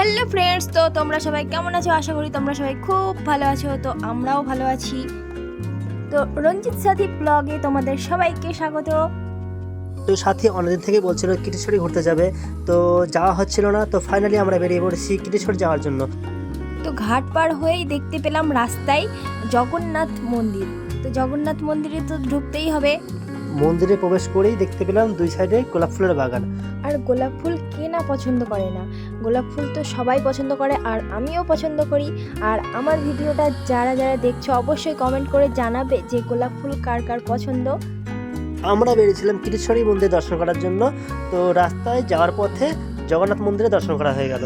Hello friends তো তোমরা সবাই কেমন আছো? আশা করি তোমরা সবাই খুব ভালো আছো। তো আমরাও ভালো আছি। তো রঞ্জিত সাথী ব্লগে তোমাদের সবাইকে স্বাগত। তো সাথী অনেকদিন থেকে বলছিল কিটেশ্বরী ঘুরতে যাবে। তো যাওয়া হচ্ছিল না। তো ফাইনালি আমরা বেরিয়ে পড়েছি কিটেশ্বর যাওয়ার জন্য। তো ঘাট পার হয়েই দেখতে পেলাম রাস্তায় জগন্নাথ মন্দির। তো জগন্নাথ মন্দিরে তো ঢুকতেই হবে। মন্দিরে প্রবেশ করেই দেখতে পেলাম দুই সাইডে গোলাপ ফুলের বাগান। আর গোলাপ ফুল না পছন্দ করে না। গোলাপ ফুল তো সবাই পছন্দ করে আর আমিও পছন্দ করি। আর আমার ভিডিওটা যারা যারা দেখছ অবশ্যই কমেন্ট করে জানাবে যে গোলাপ ফুল কার কার পছন্দ। আমরা বেরিয়েছিলাম কিটেশ্বরী মন্দির দর্শন করার জন্য। তো রাস্তায় যাওয়ার পথে জগন্নাথ মন্দিরে দর্শন করা হয়ে গেল।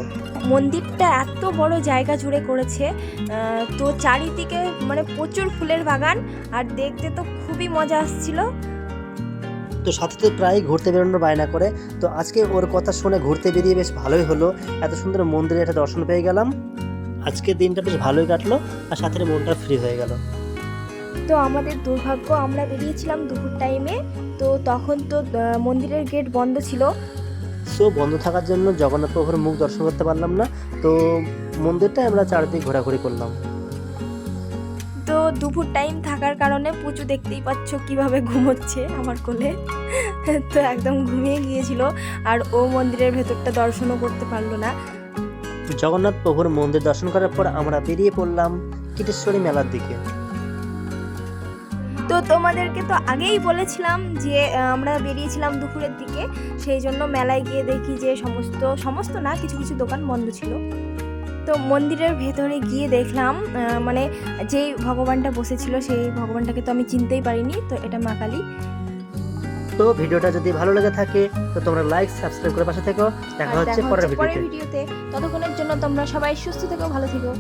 মন্দিরটা এত বড় জায়গা জুড়ে করেছে। তো চারিদিকে মানে প্রচুর ফুলের বাগান। আর দেখতে তো খুবই মজা আসছিল। তো সাথে তো প্রায় ঘুরতে বেরোনোর বায়না করে। তো আজকে ওর কথা শুনে ঘুরতে বেরিয়ে বেশ ভালোই হলো। এত সুন্দর মন্দিরে একটা দর্শন পেয়ে গেলাম। আজকে দিনটা বেশ ভালোই কাটলো আর সাথে মনটা ফ্রি হয়ে গেল। তো আমাদের দুর্ভাগ্য আমরা বেরিয়েছিলাম দুপুর টাইমে তো তখন তো মন্দিরের গেট বন্ধ ছিল। সো বন্ধ থাকার জন্য জগন্নাথ প্রভুর মুখ দর্শন করতে পারলাম না। তো মন্দিরটা আমরা চারদিক ঘোরাঘুরি করলাম। তো দুপুর টাইম থাকার কারণে পুজো দেখতেই পাচ্ছ কীভাবে ঘুমোচ্ছে আমার কোলে। তো একদম ঘুমিয়ে গিয়েছিল আর ও মন্দিরের ভেতরটা দর্শনও করতে পারল না। জগন্নাথ প্রভুর মন্দির দর্শন করার পর আমরা বেরিয়ে পড়লাম কিটেশ্বরী মেলার দিকে। তো তোমাদেরকে তো আগেই বলেছিলাম যে আমরা বেরিয়েছিলাম দুপুরের দিকে সেই জন্য মেলায় গিয়ে দেখি যে সমস্ত সমস্ত না কিছু কিছু দোকান বন্ধ ছিল। তো মন্দিরের ভেতরে গিয়ে দেখলাম মানে যেই ভগবানটা বসেছিল সেই ভগবানটাকে তো আমি চিনতেই পারিনি তো এটা মা কালী। তো ভিডিওটা যদি ভালো লেগে থাকে তো তোমরা লাইক সাবস্ক্রাইব করে পাশে থেকো। দেখা হচ্ছে পরের ভিডিওতে। ততক্ষণের জন্য তোমরা সবাই সুস্থ থেকো ভালো থেকো।